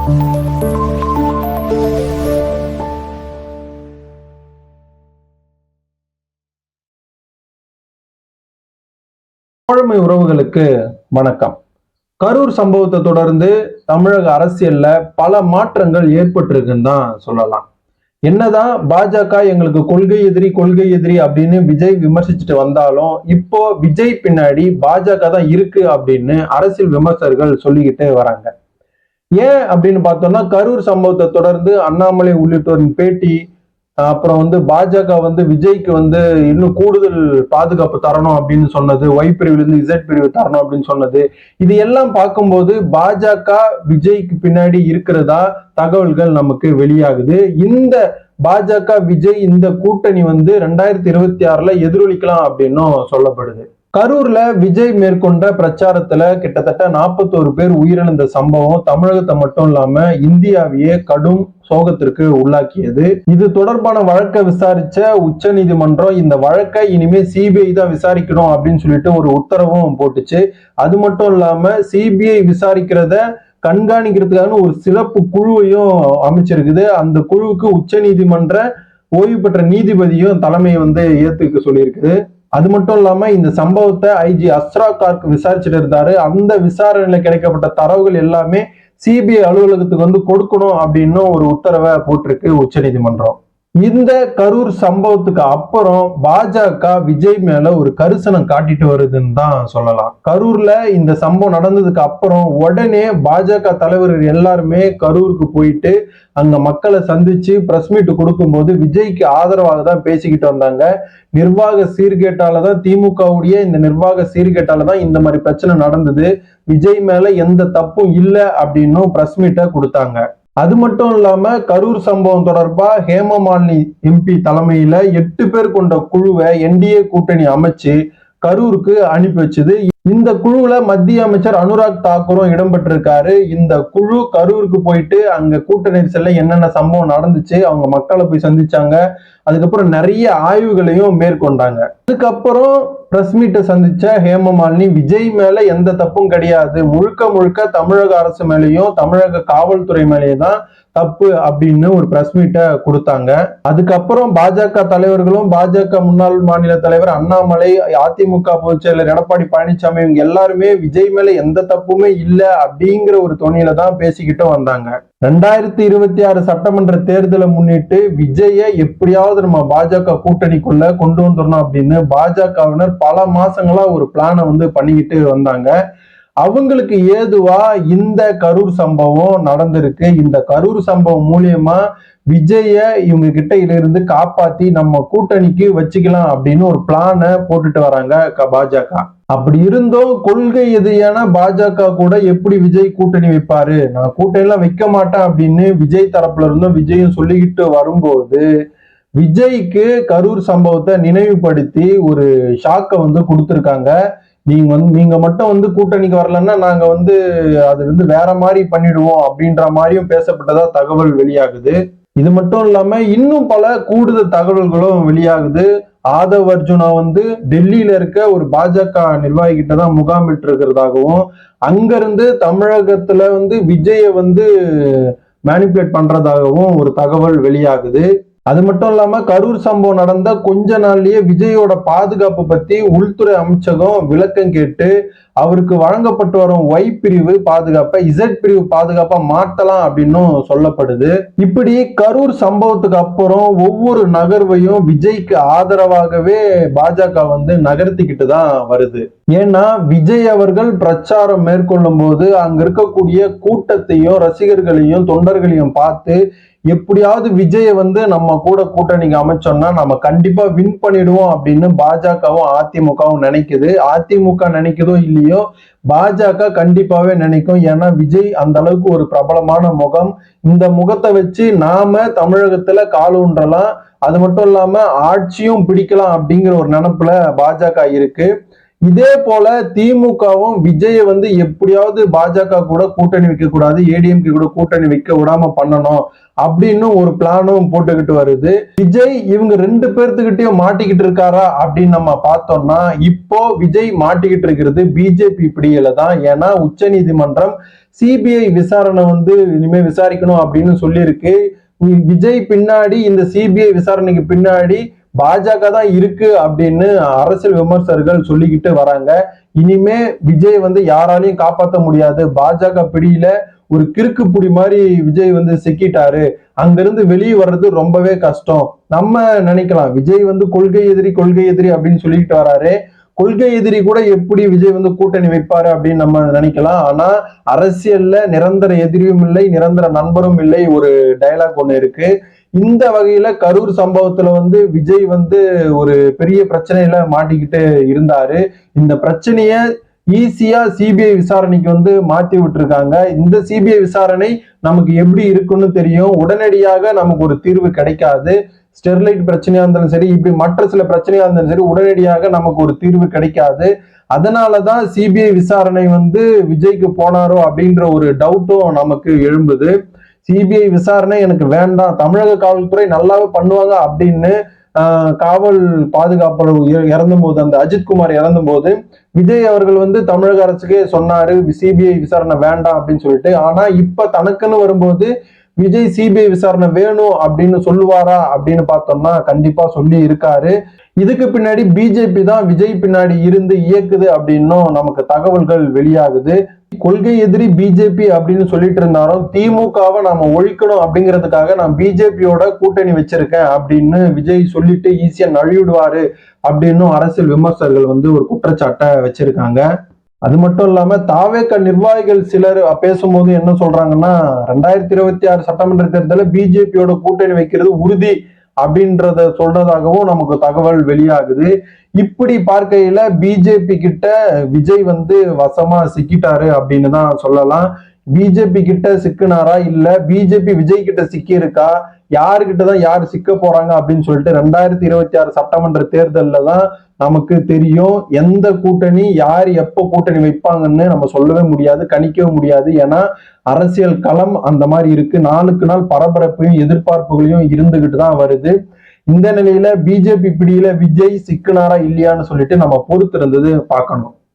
தோழமை உறவுகளுக்கு வணக்கம். கரூர் சம்பவத்தை தொடர்ந்து தமிழக அரசியல்ல பல மாற்றங்கள் ஏற்பட்டிருக்குன்னு தான் சொல்லலாம். என்னதான் பாஜக எங்களுக்கு கொள்கை எதிரி கொள்கை எதிரி அப்படின்னு விஜய் விமர்சிச்சுட்டு வந்தாலும் இப்போ விஜய் பின்னாடி பாஜக தான் இருக்கு அப்படின்னு அரசியல் விமர்சகர்கள் சொல்லிக்கிட்டே வராங்க. ஏன் அப்படின்னு பார்த்தோம்னா கரூர் சம்பவத்தை தொடர்ந்து அண்ணாமலை உள்ளிட்டோரின் பேட்டி அப்புறம் வந்து பாஜக வந்து விஜய்க்கு வந்து இன்னும் கூடுதல் பாதுகாப்பு தரணும் அப்படின்னு சொன்னது ஒய் பிரிவுல இருந்து இசட் பிரிவு தரணும் அப்படின்னு சொன்னது. இது எல்லாம் பார்க்கும்போது பாஜக விஜய்க்கு பின்னாடி இருக்கிறதா தகவல்கள் நமக்கு வெளியாகுது. இந்த பாஜக விஜய் இந்த கூட்டணி வந்து ரெண்டாயிரத்தி இருபத்தி ஆறுல எதிரொலிக்கலாம் அப்படின்னும் சொல்லப்படுது. கரூர்ல விஜய் மேற்கொண்ட பிரச்சாரத்துல கிட்டத்தட்ட நாற்பத்தோரு பேர் உயிரிழந்த சம்பவம் தமிழகத்தை மட்டும் இல்லாம இந்தியாவையே கடும் சோகத்திற்கு உள்ளாக்கியது. இது தொடர்பான வழக்கை விசாரிச்ச உச்ச நீதிமன்றம் இந்த வழக்கை இனிமே சிபிஐ தான் விசாரிக்கணும் அப்படின்னு சொல்லிட்டு ஒரு உத்தரவும் போட்டுச்சு. அது மட்டும் இல்லாம சிபிஐ விசாரிக்கிறத கண்காணிக்கிறதுக்கான ஒரு சிறப்பு குழுவையும் அமைச்சிருக்குது. அந்த குழுவுக்கு உச்ச நீதிமன்ற ஓய்வு பெற்ற நீதிபதியும் தலைமையை வந்து ஏத்துக்க சொல்லியிருக்குது. அது மட்டும் இல்லாம இந்த சம்பவத்தை ஐஜி அஸ்ரா கார்க் விசாரிச்சுட்டு இருந்தாரு. அந்த விசாரணையில கிடைக்கப்பட்ட தரவுகள் எல்லாமே சிபிஐ அலுவலகத்துக்கு வந்து கொடுக்கணும் அப்படின்னு ஒரு உத்தரவை போட்டிருக்கு உச்சநீதிமன்றம். இந்த கரூர் சம்பவத்துக்கு அப்புறம் பாஜக விஜய் மேல ஒரு கரிசனம் காட்டிட்டு வருதுன்னு தான் சொல்லலாம். கரூர்ல இந்த சம்பவம் நடந்ததுக்கு அப்புறம் உடனே பாஜக தலைவர்கள் எல்லாருமே கரூருக்கு போயிட்டு அங்க மக்களை சந்திச்சு பிரஸ் மீட் கொடுக்கும்போது விஜய்க்கு ஆதரவாக தான் பேசிக்கிட்டு வந்தாங்க. நிர்வாக சீர்கேட்டால தான் திமுகவுடைய இந்த நிர்வாக சீர்கேட்டால தான் இந்த மாதிரி பிரச்சனை நடந்தது. விஜய் மேல எந்த தப்பும் இல்லை அப்படின்னும் பிரஸ் மீட்டை கொடுத்தாங்க. அது மட்டும் இல்லாம கரூர் சம்பவம் தொடர்பா ஹேமமாலினி எம்பி தலைமையில எட்டு பேர் கொண்ட குழுவை என்டிஏ கூட்டணி அமைச்சு கரூருக்கு அனுப்பி வச்சது. இந்த குழுவுல மத்திய அமைச்சர் அனுராக் தாக்கூரும் இடம்பெற்றிருக்காரு. இந்த குழு கரூருக்கு போயிட்டு அங்க கூட்ட நெரிசல்ல என்னென்ன சம்பவம் நடந்துச்சு அவங்க மக்களை போய் சந்திச்சாங்க. அதுக்கப்புறம் நிறைய ஆய்வுகளையும் மேற்கொண்டாங்க. அதுக்கப்புறம் பிரஸ் மீட்டை சந்திச்ச ஹேமமாலினி விஜய் மேல எந்த தப்பும் கிடையாது. முழுக்க முழுக்க தமிழக அரசு மேலேயும் தமிழக காவல்துறை மேலேயும் தான் தப்பு அப்படின்னு ஒரு பிரஸ் மீட்டை கொடுத்தாங்க. அதுக்கப்புறம் பாஜக தலைவர்களும் பாஜக முன்னாள் மாநில தலைவர் அண்ணாமலை அதிமுக பொதுச் செயலர் எடப்பாடி பழனிசாமி இவங்க எல்லாருமே விஜய் மேல எந்த தப்புமே இல்லை அப்படிங்கிற ஒரு துணியில தான் பேசிக்கிட்டு வந்தாங்க. ரெண்டாயிரத்தி இருபத்தி ஆறு சட்டமன்ற தேர்தலை முன்னிட்டு விஜய எப்படியாவது நம்ம பாஜக கூட்டணிக்குள்ள கொண்டு வந்துடணும் அப்படின்னு பாஜகவினர் பல மாசங்களா ஒரு பிளானை வந்து பண்ணிக்கிட்டு வந்தாங்க. அவங்களுக்கு ஏதுவா இந்த கரூர் சம்பவம் நடந்திருக்கு? இந்த கரூர் சம்பவம் மூலியமா விஜய இவங்க கிட்ட இருந்து காப்பாத்தி நம்ம கூட்டணிக்கு வச்சுக்கலாம் அப்படின்னு ஒரு பிளானை போட்டுட்டு வராங்க பாஜக. அப்படி இருந்தும் கொள்கை எதிரியான பாஜக கூட எப்படி விஜய் கூட்டணி வைப்பாரு? நான் கூட்டணிலாம் வைக்க மாட்டேன் அப்படின்னு விஜய் தரப்புல இருந்தும் விஜயும் சொல்லிக்கிட்டு வரும்போது விஜய்க்கு கரூர் சம்பவத்தை நினைவுபடுத்தி ஒரு ஷாக்கை வந்து கொடுத்துருக்காங்க. நீங்க வந்து நீங்க மட்டும் வந்து கூட்டணிக்கு வரலன்னா நாங்க வந்து அது வந்து வேற மாதிரி பண்ணிடுவோம் அப்படின்ற மாதிரியும் பேசப்பட்டதா தகவல் வெளியாகுது. இது மட்டும் இல்லாம இன்னும் பல கூடுதல் தகவல்களும் வெளியாகுது. ஆதவ் அர்ஜுனா வந்து டெல்லியில இருக்க ஒரு பாஜக நிர்வாகிகிட்ட தான் முகாமிட்டு இருக்கிறதாகவும் அங்கிருந்து தமிழகத்துல வந்து விஜய வந்து மேனிபுலேட் பண்றதாகவும் ஒரு தகவல் வெளியாகுது. அது மட்டும் இல்லாம கரூர் சம்பவம் நடந்த கொஞ்ச நாள்லயே விஜயோட பாதுகாப்பு பத்தி உள்துறை அமைச்சகம் விளக்கம் கேட்டு அவருக்கு வழங்கப்பட்டு வரும் ஒய் பிரிவு பாதுகாப்பை இசட் பிரிவு பாதுகாப்பா மாற்றலாம் அப்படின்னும் சொல்லப்படுது. இப்படி கரூர் சம்பவத்துக்கு அப்புறம் ஒவ்வொரு நகர்வையும் விஜய்க்கு ஆதரவாகவே பாஜக வந்து நகர்த்திக்கிட்டு தான் வருது. ஏன்னா விஜய் அவர்கள் பிரச்சாரம் மேற்கொள்ளும் போது அங்க இருக்கக்கூடிய கூட்டத்தையும் ரசிகர்களையும் தொண்டர்களையும் பார்த்து எப்படியாவது விஜயை வந்து நம்ம கூட கூட்டணிக்கு அமைச்சோம்னா நம்ம கண்டிப்பா வின் பண்ணிடுவோம் அப்படின்னு பாஜகவும் அதிமுகவும் நினைக்குது. அதிமுக நினைக்குதோ இல்லையோ பாஜக கண்டிப்பாவே நினைக்கும். ஏன்னா விஜய் அந்த அளவுக்கு ஒரு பிரபலமான முகம். இந்த முகத்தை வச்சு நாம தமிழகத்துல கால் ஊன்றலாம். அது மட்டும் இல்லாம ஆட்சியும் பிடிக்கலாம் அப்படிங்கிற ஒரு நினப்புல பாஜக இருக்கு. இதே போல திமுகவும் விஜயை வந்து எப்படியாவது பாஜக கூட கூட்டணி வைக்க கூடாது ஏடிஎம்கே கூட கூட்டணி வைக்க விடாம பண்ணணும் அப்படின்னு ஒரு பிளானும் போட்டுக்கிட்டு வருது. விஜய் இவங்க ரெண்டு பேர்த்துக்கிட்டயும் மாட்டிக்கிட்டு இருக்காரா அப்படின்னு நம்ம பார்த்தோம்னா இப்போ விஜய் மாட்டிக்கிட்டு இருக்கிறது பிஜேபி பிடியில தான். ஏன்னா உச்ச நீதிமன்றம் சிபிஐ விசாரணை வந்து இனிமே விசாரிக்கணும் அப்படின்னு சொல்லியிருக்கு. விஜய் பின்னாடி இந்த சிபிஐ விசாரணைக்கு பின்னாடி பாஜக தான் இருக்கு அப்படின்னு அரசியல் விமர்சகர்கள் சொல்லிக்கிட்டு வராங்க. இனிமே விஜய் வந்து யாராலையும் காப்பாற்ற முடியாது. பாஜக பிடியில ஒரு கிறுக்கு புடி மாதிரி விஜய் வந்து சிக்கிட்டாரு. அங்கிருந்து வெளியே வர்றது ரொம்பவே கஷ்டம். நம்ம நினைக்கலாம் விஜய் வந்து கொள்கை எதிரி கொள்கை எதிரி அப்படின்னு சொல்லிக்கிட்டு வராரு. கொள்கை எதிரி கூட எப்படி விஜய் வந்து கூட்டணி வைப்பாரு அப்படின்னு நம்ம நினைக்கலாம். ஆனா அரசியல்ல நிரந்தர எதிரியும் இல்லை நிரந்தர நண்பரும் இல்லை ஒரு டைலாக் ஒண்ணு இருக்கு. இந்த வகையில கரூர் சம்பவத்துல வந்து விஜய் வந்து ஒரு பெரிய பிரச்சனையில மாட்டிக்கிட்டு இருந்தாரு. இந்த பிரச்சனைய ஈஸியா சிபிஐ விசாரணைக்கு வந்து மாத்தி விட்டுருக்காங்க. இந்த சிபிஐ விசாரணை நமக்கு எப்படி இருக்குன்னு தெரியும். உடனடியாக நமக்கு ஒரு தீர்வு கிடைக்காது. ஸ்டெர்லைட் பிரச்சனையா இருந்தாலும் சரி இப்படி மற்ற சில பிரச்சனையா இருந்தாலும் சரி உடனடியாக நமக்கு ஒரு தீர்வு கிடைக்காது. அதனாலதான் சிபிஐ விசாரணை வந்து விஜய்க்கு போனாரோ அப்படின்ற ஒரு டவுட்டும் நமக்கு எழும்புது. சிபிஐ விசாரணை எனக்கு வேண்டாம். தமிழக காவல்துறை நல்லாவே பண்ணுவாங்க அப்படின்னு காவல் பாதுகாப்பு இறந்தும் போது அந்த அஜித்குமார் இறந்தும் போது விஜய் அவர்கள் வந்து தமிழக அரசுக்கே சொன்னாரு சிபிஐ விசாரணை வேண்டாம் அப்படின்னு சொல்லிட்டு. ஆனா இப்ப தனக்குன்னு வரும்போது விஜய் சிபிஐ விசாரணை வேணும் அப்படின்னு சொல்லுவாரா அப்படின்னு பார்த்தோம்னா கண்டிப்பா சொல்லி இருக்காரு. இதுக்கு பின்னாடி பிஜேபி தான் விஜய் பின்னாடி இருந்து இயக்குது அப்படின்னும் நமக்கு தகவல்கள் வெளியாகுது. கொள்கை எதிரி பிஜேபி அப்படின்னு சொல்லிட்டு இருந்தாலும் திமுகவை நாம ஒழிக்கணும் அப்படிங்கிறதுக்காக நான் பிஜேபியோட கூட்டணி வச்சிருக்கேன் அப்படின்னு விஜய் சொல்லிட்டு ஈஸியா நழுவிடுவாரு அப்படின்னும் அரசியல் விமர்சகர்கள் வந்து ஒரு குற்றச்சாட்டை வச்சிருக்காங்க. அது மட்டும் இல்லாம தாவேக்க நிர்வாகிகள் சிலர் பேசும்போது என்ன சொல்றாங்கன்னா ரெண்டாயிரத்தி இருபத்தி ஆறு சட்டமன்ற தேர்தலில் பிஜேபியோட கூட்டணி வைக்கிறது உறுதி அப்படின்றத சொல்றதாகவும் நமக்கு தகவல் வெளியாகுது. இப்படி பார்க்கையில பிஜேபி கிட்ட விஜய் வந்து வசமா சிக்கிட்டாரு அப்படின்னு தான் சொல்லலாம். பிஜேபி கிட்ட சிக்கினாரா? இல்ல பிஜேபி விஜய் கிட்ட சிக்கி இருக்கா யாருக்கிட்ட தான் யார் சிக்க போறாங்க அப்படின்னு சொல்லிட்டு ரெண்டாயிரத்தி இருபத்தி ஆறு சட்டமன்ற தேர்தலில் தான் நமக்கு தெரியும் எந்த கூட்டணி யார் எப்போ கூட்டணி வைப்பாங்கன்னு நம்ம சொல்லவே முடியாது கணிக்கவும் முடியாது. ஏன்னா அரசியல் களம் அந்த மாதிரி இருக்கு. நாளுக்கு நாள் பரபரப்பையும் எதிர்பார்ப்புகளையும் இருந்துகிட்டு தான் வருது. இந்த நிலையில பிஜேபி பிடியில விஜய் சிக்குனாரா இல்லையான்னு சொல்லிட்டு நம்ம பொறுத்திருந்தது பார்க்கணும்.